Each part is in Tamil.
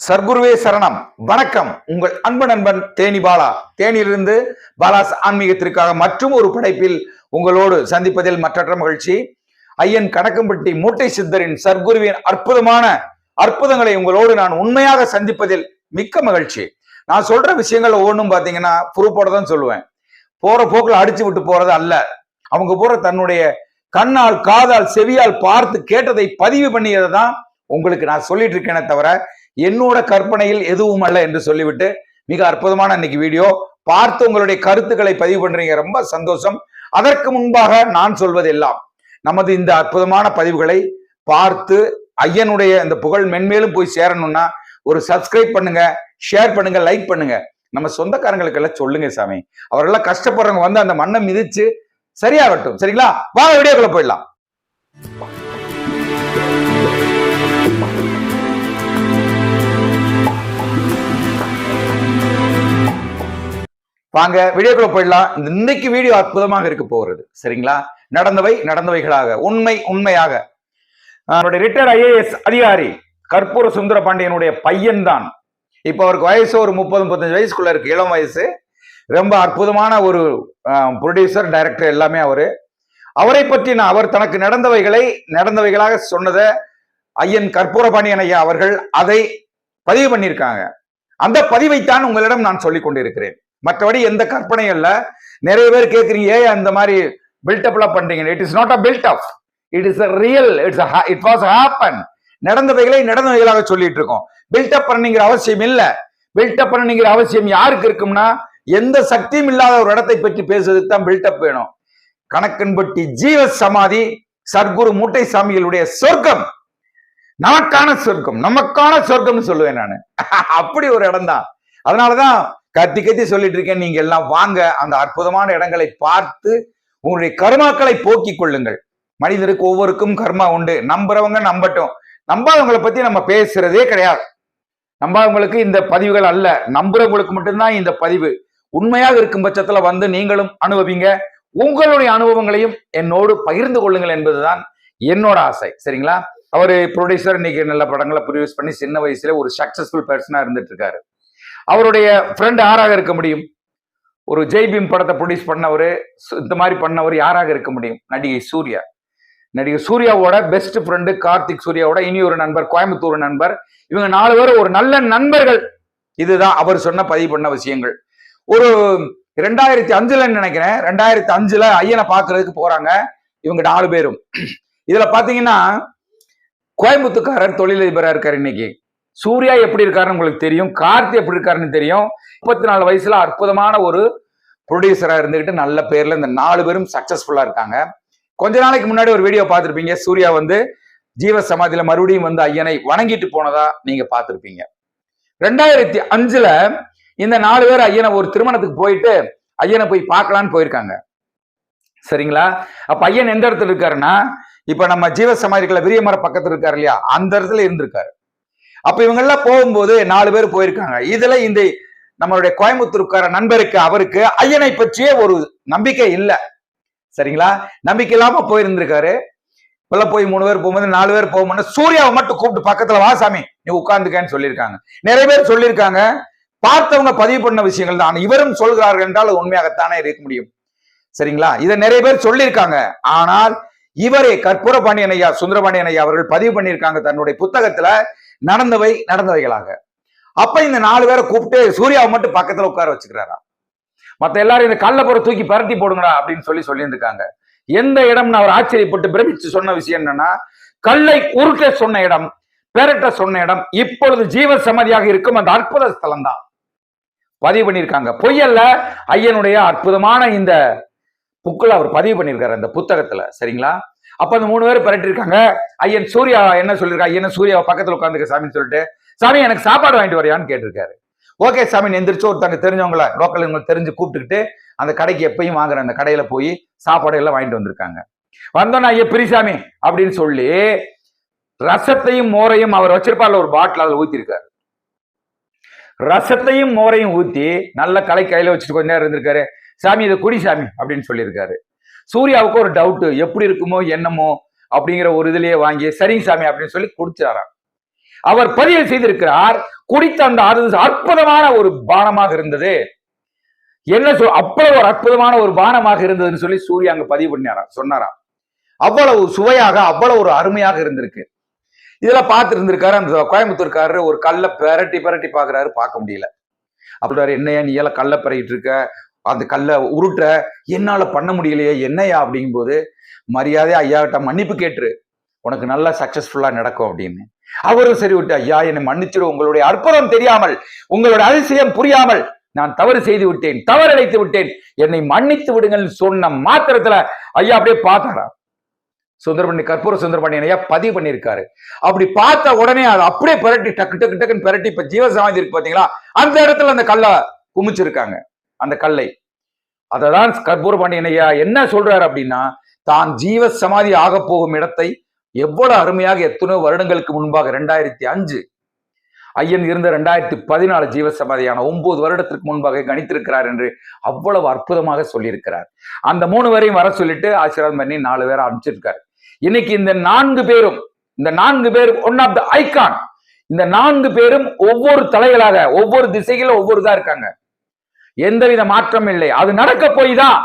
சர்க்குருவே சரணம். வணக்கம். உங்கள் அன்பு நண்பன் தேனி பாலா. தேனியிலிருந்து பாலாஸ் ஆன்மீகத்திற்காக மற்றும் ஒரு படைப்பில் உங்களோடு சந்திப்பதில் மற்றற்ற மகிழ்ச்சி. ஐயன் கணக்கம்பட்டி மூட்டை சித்தரின் சர்க்குருவின் அற்புதமான அற்புதங்களை உங்களோடு நான் உண்மையாக சந்திப்பதில் மிக்க மகிழ்ச்சி. நான் சொல்ற விஷயங்கள் ஒவ்வொன்றும் பார்த்தீங்கன்னா புறப்போட தான் சொல்லுவேன். போற போக்கில் அடிச்சு விட்டு போறது அல்ல. அவங்க போற தன்னுடைய கண்ணால் காதால் செவியால் பார்த்து கேட்டதை பதிவு பண்ணியதை தான் உங்களுக்கு நான் சொல்லிட்டு இருக்கேனே தவிர என்னோட கற்பனையில் எதுவும் அல்ல என்று சொல்லிவிட்டு மிக அற்புதமான இன்னைக்கு வீடியோ. பார்த்து உங்களுடைய கருத்துக்களை பதிவு பண்றீங்க. ரொம்ப சந்தோஷம். அதற்கு முன்பாக நான் சொல்வதெல்லாம் நமது இந்த அற்புதமான பதிவுகளை பார்த்து ஐயனுடைய இந்த புகழ் மென்மேலும் போய் சேரணும்னா ஒரு சப்ஸ்கிரைப் பண்ணுங்க ஷேர் பண்ணுங்க லைக் பண்ணுங்க. நம்ம சொந்தக்காரங்களுக்கு எல்லாம் சொல்லுங்க சாமி. அவரெல்லாம் கஷ்டப்படுறவங்க வந்து அந்த மண்ணை மிதிச்சு சரியாகட்டும். சரிங்களா? வாங்க வீடியோக்குள்ள போயிடலாம். வாங்க வீடியோக்குள்ள போயிடலாம். இந்த இன்னைக்கு வீடியோ அற்புதமாக இருக்க போகிறது. சரிங்களா? நடந்தவை நடந்தவைகளாக உண்மை உண்மையாக. அவருடைய ரிட்டையர் ஐஏஎஸ் அதிகாரி கற்பூர சுந்தர பாண்டியனுடைய பையன் தான் இப்போ அவருக்கு வயசு ஒரு முப்பது முப்பத்தஞ்சு வயசுக்குள்ள இருக்கு. இளம் வயசு. ரொம்ப அற்புதமான ஒரு ப்ரொடியூசர் டைரக்டர் எல்லாமே அவரு. அவரை பற்றி நான் அவர் தனக்கு நடந்தவைகளை நடந்தவைகளாக சொன்னதை ஐயன் கற்பூர பாண்டியன் ஐயா அவர்கள் அதை பதிவு பண்ணியிருக்காங்க. அந்த பதிவைத்தான் உங்களிடம் நான் சொல்லிக் கொண்டிருக்கிறேன். மற்றபடி எந்த கற்பனையும் இல்லை. நிறைய பேர் கேட்குறீங்க ஏன் அந்த மாதிரி பில்டப்லாம் பண்றீங்க. It is not a build up it is a real it's it was happen நடந்தவைகளை நடந்தவைகளாக சொல்லிட்டு இருக்கோம். பில்டப் பண்ணுங்கிற அவசியம் இல்லை. பில்டப் பண்ணுங்கிற அவசியம் யாருக்கு இருக்கும்னா எந்த சக்தியும் இல்லாத ஒரு இடத்தை பற்றி பேசுறதுக்கு தான் பில்டப் வேணும். கணக்கன்பட்டி ஜீவ சமாதி சர்க்குரு மூட்டை சாமிகளுடைய சொர்க்கம். நமக்கான சொர்க்கம் நமக்கான சொர்க்கம்னு சொல்லுவேன் நான். அப்படி ஒரு இடம் தான் அதனாலதான் கத்தி கத்தி சொல்லிட்டு இருக்கேன். நீங்க எல்லாம் வாங்க. அந்த அற்புதமான இடங்களை பார்த்து உங்களுடைய கர்மாக்களை போக்கிக் கொள்ளுங்கள். மனிதருக்கு ஒவ்வொருக்கும் கர்மா உண்டு. நம்புறவங்க நம்பட்டும். நம்பாதவங்களை பத்தி நம்ம பேசுறதே கிடையாது. நம்பாதவங்களுக்கு இந்த பதிவுகள் அல்ல. நம்புறவங்களுக்கு மட்டும்தான் இந்த பதிவு. உண்மையாக இருக்கும் பட்சத்துல வந்து நீங்களும் அனுபவிங்க. உங்களுடைய அனுபவங்களையும் என்னோடு பகிர்ந்து கொள்ளுங்கள் என்பதுதான் என்னோட ஆசை. சரிங்களா? அவரு ப்ரொடியூசர் இன்னைக்கு நல்ல படங்களை ப்ரொடியூஸ் பண்ணி சின்ன வயசுல ஒரு சக்சஸ்ஃபுல் பர்சனா இருந்துட்டு இருக்காரு. அவருடைய ஃப்ரெண்டு யாராக இருக்க முடியும்? ஒரு ஜெய்பீம் படத்தை ப்ரொடியூஸ் பண்ணவர் இந்த மாதிரி பண்ணவர் யாராக இருக்க முடியும்? நடிகை சூர்யா. நடிகை சூர்யாவோட பெஸ்ட் ஃப்ரெண்டு கார்த்திக் சூர்யாவோட இனி ஒரு நண்பர் கோயம்புத்தூர் நண்பர். இவங்க நாலு பேரும் ஒரு நல்ல நண்பர்கள். இதுதான் அவர் சொன்ன பதிவு பண்ண விஷயங்கள். ஒரு ரெண்டாயிரத்தி அஞ்சுல நினைக்கிறேன்? ரெண்டாயிரத்தி அஞ்சுல ஐயனை பாக்குறதுக்கு போறாங்க இவங்க நாலு பேரும். இதுல பாத்தீங்கன்னா கோயம்புத்தூர்காரர் தொழிலதிபரா இருக்காரு இன்னைக்கு. சூர்யா எப்படி இருக்காருன்னு உங்களுக்கு தெரியும் கார்த்தி எப்படி இருக்காருன்னு தெரியும். முப்பத்தி நாலு வயசுல அற்புதமான ஒரு ப்ரொடியூசரா இருந்துகிட்டு நல்ல பேர்ல இந்த நாலு பேரும் சக்சஸ்ஃபுல்லா இருக்காங்க. கொஞ்ச நாளைக்கு முன்னாடி ஒரு வீடியோ பார்த்துருப்பீங்க. சூர்யா வந்து ஜீவ சமாதியில மறுபடியும் வந்து ஐயனை வணங்கிட்டு போனதா நீங்க பார்த்துருப்பீங்க. ரெண்டாயிரத்தி அஞ்சுல இந்த நாலு பேர் ஐயனை ஒரு திருமணத்துக்கு போயிட்டு ஐயனை போய் பார்க்கலான்னு போயிருக்காங்க. சரிங்களா? அப்ப ஐயன் எந்த இடத்துல இருக்காருன்னா இப்ப நம்ம ஜீவ சமாதிகளை விரியமர பக்கத்துல இருக்காரு இல்லையா? அந்த இடத்துல இருந்திருக்காரு. அப்ப இவங்க எல்லாம் போகும்போது நாலு பேர் போயிருக்காங்க. இதுல இந்த நம்மளுடைய கோயம்புத்தூர்கார நண்பருக்கு அவருக்கு ஐயனை பற்றிய ஒரு நம்பிக்கை இல்லை. சரிங்களா? நம்பிக்கை இல்லாம போயிருந்திருக்காரு. உள்ள போய் மூணு பேர் போகும்போது நாலு பேர் போகும்போது சூர்யாவை மட்டும் கூப்பிட்டு பக்கத்துல வா சாமி நீ உட்கார்ந்துக்கன்னு சொல்லியிருக்காங்க. நிறைய பேர் சொல்லியிருக்காங்க. பார்த்தவங்க பதிவு பண்ண விஷயங்கள் தான். இவரும் சொல்கிறார்கள் என்றால் உண்மையாகத்தானே இருக்க முடியும். சரிங்களா? இதை நிறைய பேர் சொல்லியிருக்காங்க. ஆனால் இவரே கற்பூர பாண்டியன் ஐயா சுந்தரபாண்டியன் ஐயா அவர்கள் பதிவு பண்ணியிருக்காங்க தன்னுடைய புத்தகத்துல. நடந்தவை நடந்தவைகளாக. அப்ப இந்த நாலு பேரை கூப்பிட்டு சூர்யாவை மட்டும் பக்கத்துல உட்கார வச்சுக்கிறாரா? மத்த எல்லாரும் இந்த கல்லப்புற தூக்கி பரட்டி போடுங்கடா அப்படின்னு சொல்லி சொல்லியிருக்காங்க எந்த இடம்னு அவர் ஆச்சரியப்பட்டு பிரமிச்சு சொன்ன விஷயம் என்னன்னா கல்லை உருட்ட சொன்ன இடம் பெரட்ட சொன்ன இடம் இப்பொழுது ஜீவ சமதியாக இருக்கும் அந்த அற்புத ஸ்தலம் தான் பதிவு பண்ணியிருக்காங்க. பொய்யல்ல ஐயனுடைய அற்புதமான இந்த புக்கில் அவர் பதிவு பண்ணியிருக்காரு அந்த புத்தகத்துல. சரிங்களா? அப்ப அந்த மூணு பேர் பரட்டிருக்காங்க. ஐயன் சூர்யா என்ன சொல்லியிருக்கா ஐயன் சூர்யாவை பக்கத்துல உட்காந்துக்க சாமின்னு சொல்லிட்டு சாமி எனக்கு சாப்பாடு வாங்கிட்டு வரையான்னு கேட்டிருக்காரு. ஓகே சாமி எந்திரிச்சு ஒருத்தங்க தெரிஞ்சவங்கள லோக்கல் இவங்களுக்கு தெரிஞ்சு கூப்பிட்டுக்கிட்டு அந்த கடைக்கு எப்பயும் வாங்குற அந்த கடையில போய் சாப்பாடு எல்லாம் வாங்கிட்டு வந்திருக்காங்க. வந்தோன்னா ஐயா பிரிசாமி அப்படின்னு சொல்லி ரசத்தையும் மோரையும் அவர் வச்சிருப்பார்ல ஒரு பாட்டில் அதில் ஊத்திருக்காரு. ரசத்தையும் மோரையும் ஊத்தி நல்ல கலை கையில வச்சுட்டு கொஞ்ச நேரம் இருந்திருக்காரு. சாமி இதை குடி சாமி அப்படின்னு சொல்லியிருக்காரு. சூர்யாவுக்கு ஒரு டவுட்டு எப்படி இருக்குமோ என்னமோ அப்படிங்கிற ஒரு இதுலயே வாங்கி சரிங்க சாமி அப்படின்னு சொல்லி குடிச்சாராம் அவர் பதிவு செய்திருக்கிறார் குடித்த அந்த அது அற்புதமான ஒரு பானமாக இருந்தது. என்ன சொல் அவ்வளவு ஒரு அற்புதமான ஒரு பானமாக இருந்ததுன்னு சொல்லி சூர்யா அங்க பதிவு பண்ணாரா சொன்னாராம். அவ்வளவு சுவையாக அவ்வளவு ஒரு அருமையாக இருந்திருக்கு. இதெல்லாம் பார்த்து இருந்திருக்காரு அந்த கோயம்புத்தூர்காரரு ஒரு கல்லை பெரட்டி பெரட்டி பாக்குறாரு பார்க்க முடியல. அப்படின்னாரு என்னையா நீ எல்லாம் கல்லை பெறகிட்டு இருக்க? அந்த கல்லை உருட்டுற என்னால பண்ண முடியலையே என்னையா அப்படிங்கும்போது மரியாதை ஐயா கிட்ட மன்னிப்பு கேட்டுரு. உனக்கு நல்லா சக்சஸ்ஃபுல்லாக நடக்கும் அப்படின்னு. அவரும் சரி விட்டு ஐயா என்னை மன்னிச்சிடு உங்களுடைய அற்புதம் தெரியாமல் உங்களுடைய அதிசயம் புரியாமல் நான் தவறு செய்து விட்டேன் தவறடைத்து விட்டேன். என்னை மன்னித்து விடுங்கள் சொன்ன மாத்திரத்துல ஐயா அப்படியே பார்த்தாரா? சுந்தரபண்ணி கற்பூர சுந்தரபண்டி ஐயா பதிவு பண்ணியிருக்காரு. அப்படி பார்த்த உடனே அதை அப்படியே பிரட்டி டக்கு டக்கு டக்குன்னு பிரட்டி இப்ப ஜீவசமாதி இருக்கு பாத்தீங்களா? அந்த இடத்துல அந்த கல்லை குமிச்சிருக்காங்க. அந்த கல்லை. அததான் கற்பூர பாண்டியனையா என்ன சொல்றாரு அப்படின்னா தான் ஜீவ சமாதி ஆக போகும் இடத்தை எவ்வளவு அருமையாக எத்தனையோ வருடங்களுக்கு முன்பாக ரெண்டாயிரத்தி அஞ்சு ஐயன் இருந்த ரெண்டாயிரத்தி பதினாலு ஜீவ சமாதியான ஒன்பது வருடத்திற்கு முன்பாக கணித்திருக்கிறார் என்று அவ்வளவு அற்புதமாக சொல்லியிருக்கிறார். அந்த மூணு பேரையும் வர சொல்லிட்டு ஆசீர்வாதம் பண்ணி நாலு பேரை அனுப்பிச்சிருக்காரு. இன்னைக்கு இந்த நான்கு பேரும் இந்த நான்கு பேரும் ஒன் ஆஃப் த ஐகான் இந்த நான்கு பேரும் ஒவ்வொரு தலைகளாக ஒவ்வொரு திசையில ஒவ்வொரு இதா இருக்காங்க. எந்தவித மாற்றம் இல்லை. அது நடக்க போய் தான்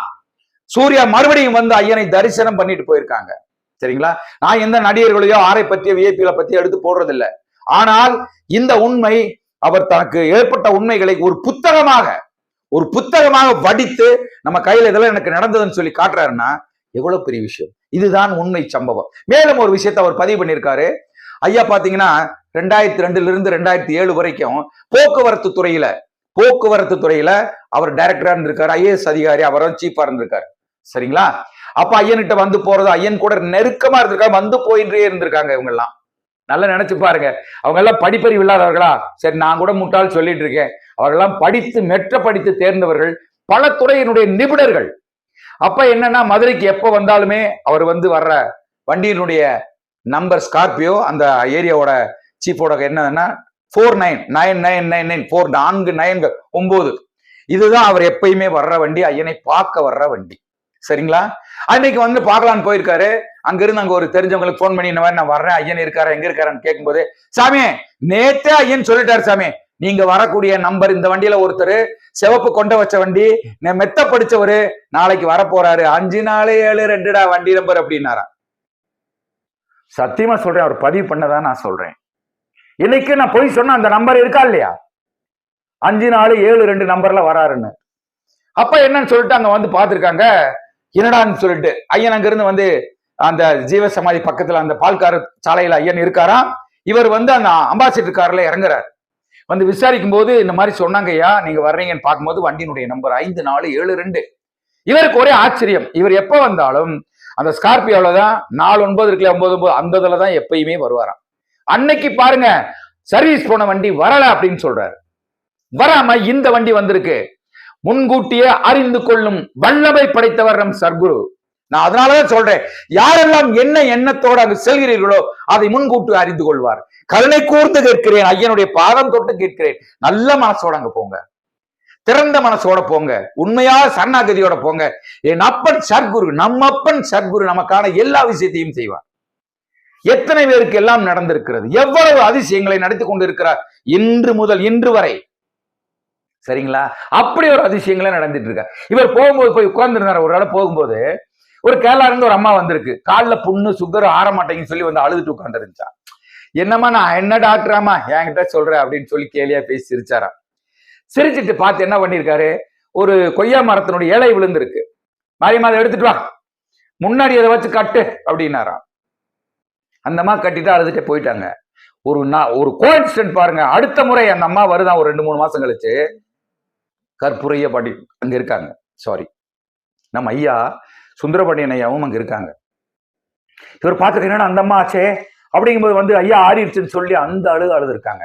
சூர்யா மறுபடியும் வந்து ஐயனை தரிசனம் பண்ணிட்டு போயிருக்காங்க. சரிங்களா? நான் எந்த நடிகர்களையோ ஆரை பற்றிய விஐபிகளை பத்தி எடுத்து போடுறதில்ல. ஆனால் இந்த உண்மை அவர் தனக்கு ஏற்பட்ட உண்மைகளை ஒரு புத்தகமாக ஒரு புத்தகமாக வடித்து நம்ம கையில இதெல்லாம் எனக்கு நடந்ததுன்னு சொல்லி காட்டுறாருன்னா எவ்வளவு பெரிய விஷயம். இதுதான் உண்மை சம்பவம். மேலும் ஒரு விஷயத்த அவர் பதிவு பண்ணியிருக்காரு. ஐயா பாத்தீங்கன்னா ரெண்டாயிரத்தி ரெண்டுல இருந்து ரெண்டாயிரத்தி ஏழு வரைக்கும் போக்குவரத்து துறையில போக்குவரத்து துறையில அவர் டைரக்டரா இருந்திருக்காரு ஐஏஎஸ் அதிகாரி அவரும் சீப்பா இருந்திருக்காரு. சரிங்களா? அப்ப ஐயன்கிட்ட வந்து போறது ஐயன் கூட நெருக்கமா இருந்திருக்காங்க வந்து போயின்றே இருந்திருக்காங்க இவங்க எல்லாம் நல்லா நினைச்சு பாருங்க. அவங்க எல்லாம் படிப்பறிவு இல்லாதவர்களா? சரி நான் கூட முட்டாள் சொல்லிட்டு இருக்கேன். அவர்கள்லாம் படித்து மெற்ற படித்து தேர்ந்தவர்கள் பல துறையினுடைய நிபுணர்கள். அப்ப என்னன்னா மதுரைக்கு எப்ப வந்தாலுமே அவர் வந்து வர்ற வண்டியினுடைய நம்பர் ஸ்கார்பியோ அந்த ஏரியாவோட சீஃபோட என்னன்னா four nine nine nine nine nine four நான்கு நயன்கள் ஒன்பது இதுதான் அவர் எப்பயுமே வர்ற வண்டி ஐயனை பார்க்க வர்ற வண்டி. சரிங்களா? அன்னைக்கு வந்து பார்க்கலான்னு போயிருக்காரு. அங்கிருந்து அங்க ஒரு தெரிஞ்சவங்களுக்கு ஃபோன் பண்ணி இந்த மாதிரி நான் வர்றேன் ஐயன் இருக்காரு எங்க இருக்காருன்னு கேட்கும்போது சாமி நேத்தே ஐயன் சொல்லிட்டாரு சாமி. நீங்க வரக்கூடிய நம்பர் இந்த வண்டியில ஒருத்தர் சிவப்பு கொண்ட வச்ச வண்டி மெத்த படிச்சவரு நாளைக்கு வர போறாரு அஞ்சு நாலு ஏழு ரெண்டுடா வண்டி நம்பர் அப்படின்னாரா சத்தியமா சொல்றேன் அவர் பதிவு பண்ணதான் நான் சொல்றேன். இன்னைக்கு நான் போய் சொன்ன அந்த நம்பர் இருக்கா இல்லையா? அஞ்சு நாலு ஏழு ரெண்டு நம்பர்ல வராருன்னு. அப்ப என்னன்னு சொல்லிட்டு அங்க வந்து பார்த்திருக்காங்க. என்னடான்னு சொல்லிட்டு ஐயன் அங்கிருந்து வந்து அந்த ஜீவ சமாதி பக்கத்துல அந்த பால்கார சாலையில ஐயன் இருக்காராம். இவர் வந்து அந்த அம்பாசிடர் கார்ல இறங்குறாரு. வந்து விசாரிக்கும் போது இந்த மாதிரி சொன்னாங்க ஐயா நீங்க வர்றீங்கன்னு பார்க்கும்போது வண்டியினுடைய நம்பர் ஐந்து நாலு ஏழு ரெண்டு. இவருக்கு ஒரே ஆச்சரியம். இவர் எப்ப வந்தாலும் அந்த ஸ்கார்பியோல தான் நாலு ஒன்பது இருக்குல்ல ஒன்பது ஒன்பது அந்ததுல தான் எப்பயுமே வருவாராம். அன்னைக்கு பாருங்க சர்வீஸ் போன வண்டி வரல அப்படின்னு சொல்றாரு. வராம இந்த வண்டி வந்திருக்கு. முன்கூட்டியே அறிந்து கொள்ளும் வல்லமை படைத்தவர் நம் சர்க்குரு. நான் அதனாலதான் சொல்றேன் யாரெல்லாம் என்ன எண்ணத்தோடு அங்கு செல்கிறீர்களோ அதை முன்கூட்டி அறிந்து கொள்வார். கருணை கூர்ந்து கேட்கிறேன் ஐயனுடைய பாதம் தொட்டு கேட்கிறேன். நல்ல மனசோட அங்க போங்க. திறந்த மனசோட போங்க. உண்மையா சரணாகதியோட போங்க. என் அப்பன் சர்க்குரு நம்ம அப்பன் சர்க்குரு நமக்கான எல்லா விஷயத்தையும் செய்வார். எத்தனை பேருக்கு எல்லாம் நடந்திருக்கிறது? எவ்வளவு அதிசயங்களை நடத்தி கொண்டிருக்கிறார்? இன்று முதல் இன்று வரை. சரிங்களா? அப்படி ஒரு அதிசயங்களே நடந்துட்டு இருக்க இவர் போகும்போது போய் உட்கார்ந்துருந்தார். ஒரு இடம் போகும்போது ஒரு கேரளா இருந்து ஒரு அம்மா வந்திருக்கு. காலில் புண்ணு சுகர் ஆற மாட்டேங்குன்னு சொல்லி வந்து அழுதுட்டு உட்காந்துருந்துச்சா என்னம்மா நான் என்ன டாக்டராமா என்கிட்ட சொல்றேன் அப்படின்னு சொல்லி கேலியா பேசி சிரிச்சாராம். சிரிச்சிட்டு பார்த்து என்ன பண்ணிருக்காரு ஒரு கொய்யா மரத்தினுடைய இலை விழுந்திருக்கு. மாரியம்மா அதை எடுத்துட்டு வா. முன்னாடி அதை வச்சு கட்டு அப்படின்னாராம். அந்த அம்மா கட்டிட்டு அழுதுட்டு போயிட்டாங்க. ஒரு நா- ஒரு கோயின்சிடன்ட் பாருங்க. அடுத்த முறை அந்த அம்மா வருதான் ஒரு ரெண்டு மூணு மாசம் கழிச்சு? கற்புரைய பாடி அங்க இருக்காங்க. சாரி நம்ம ஐயா சுந்தரபாண்டியன் ஐயாவும் அங்க இருக்காங்க. இவர் பார்த்துட்டு என்ன அந்த அம்மா ஆச்சே? அப்படிங்கும்போது வந்து ஐயா ஆறிடுச்சுன்னு சொல்லி அந்த அழுகு அழுதுருக்காங்க.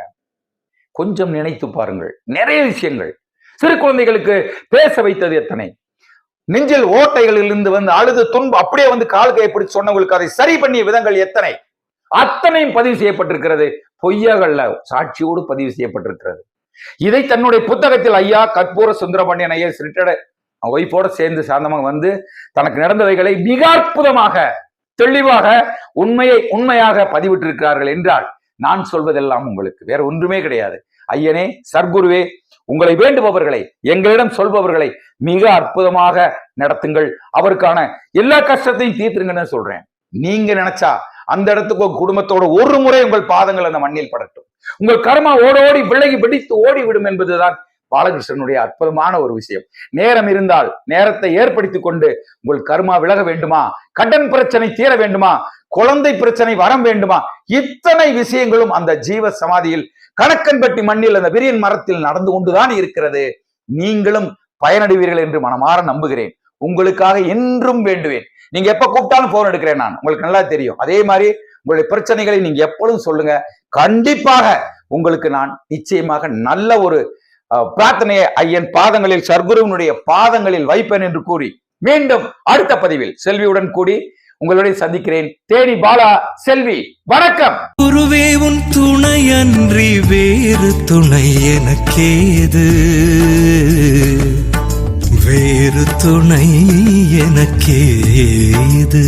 கொஞ்சம் நினைத்து பாருங்கள். நிறைய விஷயங்கள். சிறு குழந்தைகளுக்கு பேச வைத்தது எத்தனை? நெஞ்சில் ஓட்டைகளிலிருந்து வந்து அழுது துன்பு அப்படியே வந்து கால் கைப்பிடிச்சு சொன்னவங்களுக்கு அதை சரி பண்ணிய விதங்கள் எத்தனை? அத்தனையும் பதிவு செய்யப்பட்டிருக்கிறது. பொய்யாகல்ல சாட்சியோடு பதிவு செய்யப்பட்டிருக்கிறது. இதை தன்னுடைய புத்தகத்தில் ஐயா கற்பூர சுந்தரபாண்டியன் ஐயா ரிட்டர்டு ஒய்ஃபோட சேர்ந்து சாந்தமாக வந்து தனக்கு நடந்தவைகளை மிக அற்புதமாக தெளிவாக உண்மையை உண்மையாக பதிவிட்டிருக்கிறார்கள் என்றால் நான் சொல்வதெல்லாம் உங்களுக்கு வேற ஒன்றுமே கிடையாது. ஐயனே சர்க்குருவே உங்களை வேண்டுபவர்களை எங்களிடம் சொல்பவர்களை மிக அற்புதமாக நடத்துங்கள். அவருக்கான எல்லா கஷ்டத்தையும் தீர்த்துருங்கன்னு சொல்றேன். நீங்க நினைச்சா அந்த இடத்துக்கு உங்க குடும்பத்தோட ஒரு முறை உங்கள் பாதங்கள் அந்த மண்ணில் படட்டும். உங்கள் கர்மா ஓடோடி விலகி வெடித்து ஓடி விடும் என்பதுதான் பாலகிருஷ்ணனுடைய அற்புதமான ஒரு விஷயம். நேரம் இருந்தால் நேரத்தை ஏற்படுத்திக் கொண்டு உங்கள் கர்மா விலக வேண்டுமா? கடன் பிரச்சனை தீர வேண்டுமா? குழந்தை பிரச்சனை வரம் வேண்டுமா? இத்தனை விஷயங்களும் அந்த ஜீவ சமாதியில் கணக்கன்பட்டி மண்ணில் அந்த விரியன் மரத்தில் நடந்து கொண்டுதான் இருக்கிறது. நீங்களும் பயனடைவீர்கள் என்று மனமாற நம்புகிறேன். உங்களுக்காக என்றும் வேண்டுவேன். நீங்க எப்ப கூப்பிட்டாலும் போன் எடுக்கிறேன் நான். உங்களுக்கு நல்லா தெரியும். அதே மாதிரி உங்களுடைய பிரச்சனைகளை நீங்க எப்பொழுதும் சொல்லுங்க. கண்டிப்பாக உங்களுக்கு நான் நிச்சயமாக நல்ல ஒரு பிரார்த்தனையை ஐயன் பாதங்களில் சர்க்குருவனுடைய பாதங்களில் வைப்பேன் என்று கூறி மீண்டும் அடுத்த பதிவில் செல்வியுடன் கூடி உங்களுடைய சந்திக்கிறேன். தேனி பாலா செல்வி வணக்கம். குருவே உன் துணையன்றி வேறு துணை எனக்கேது? வேறு துணை எனக்கேது